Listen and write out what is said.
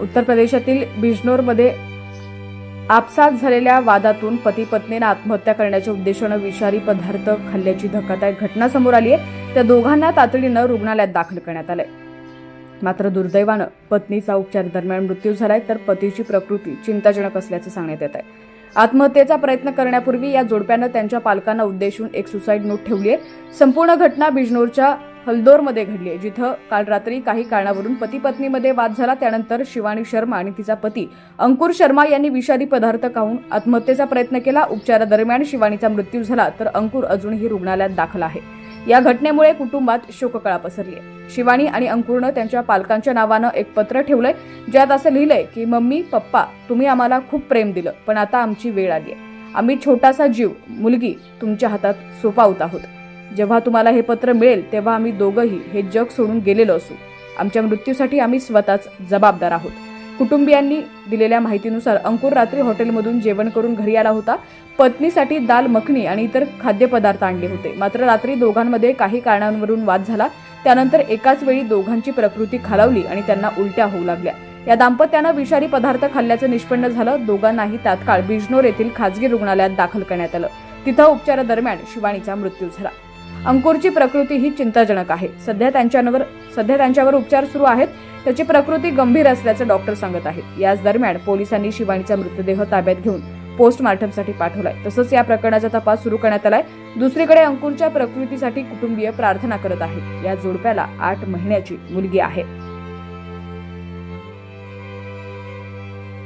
उत्तर प्रदेशातील बिजनोरमध्ये आपसात झालेल्या वादातून पती पत्नीनं आत्महत्या करण्याच्या उद्देशानं विषारी पदार्थ खाल्ल्याची धक्कादायक घटना समोर आली आहे. त्या दोघांना तातडीनं रुग्णालयात दाखल करण्यात आलंय. मात्र दुर्दैवानं पत्नीचा उपचार दरम्यान मृत्यू झालाय तर पतीची प्रकृती चिंताजनक असल्याचं सांगण्यात येत आहे आत्महत्येचा प्रयत्न करण्यापूर्वी या जोडप्यानं त्यांच्या पालकांना उद्देशून एक सुसाईड नोट ठेवली आहे संपूर्ण घटना बिजनोरच्या हल्दोरमध्ये घडली आहे जिथं काल रात्री काही कारणावरून पती पत्नीमध्ये वाद झाला. त्यानंतर शिवानी शर्मा आणि तिचा पती अंकुर शर्मा यांनी विषारी पदार्थ खाऊन आत्महत्येचा प्रयत्न केला. उपचारादरम्यान शिवानीचा मृत्यू झाला तर अंकुर अजूनही रुग्णालयात दाखल आहे. या घटनेमुळे कुटुंबात शोककळा पसरली आहे. शिवानी आणि अंकुरनं त्यांच्या पालकांच्या नावानं एक पत्र ठेवलंय ज्यात असं लिहिलंय की मम्मी पप्पा तुम्ही आम्हाला खूप प्रेम दिलं पण आता आमची वेळ आली आहे. आम्ही छोटासा जीव मुलगी तुमच्या हातात सोपावत आहोत. जेव्हा तुम्हाला हे पत्र मिळेल तेव्हा आम्ही दोघंही हे जग सोडून गेलेलो असू. आमच्या मृत्यूसाठी आम्ही स्वतःच जबाबदार आहोत. कुटुंबियांनी दिलेल्या माहितीनुसार अंकुर रात्री हॉटेलमधून जेवण करून घरी आला होता. पत्नीसाठी दाल मखनी आणि इतर खाद्यपदार्थ आणले होते. मात्र रात्री दोघांमध्ये काही कारणांवरून वाद झाला. त्यानंतर एकाच वेळी दोघांची प्रकृती खालावली आणि त्यांना उलट्या होऊ लागल्या. या दाम्पत्यानं विषारी पदार्थ खाल्ल्याचं निष्पन्न झालं. दोघांनाही तात्काळ बिजनोर येथील खाजगी रुग्णालयात दाखल करण्यात आलं. तिथं उपचारादरम्यान शिवानीचा मृत्यू झाला. अंकुरची प्रकृती ही चिंताजनक आहे. सध्या त्यांच्यावर सध्या त्यांच्यावर उपचार सुरू आहेत. त्याची प्रकृती गंभीर असल्याचं डॉक्टर सांगत आहेत. याच दरम्यान पोलिसांनी शिवानीचा मृतदेह ताब्यात घेऊन पोस्टमार्टमसाठी पाठवलाय. तसंच या प्रकरणाचा तपास सुरू करण्यात आलाय. दुसरीकडे अंकुरच्या प्रकृतीसाठी कुटुंबीय प्रार्थना करत आहेत. या जोडप्याला आठ महिन्याची मुलगी आहे.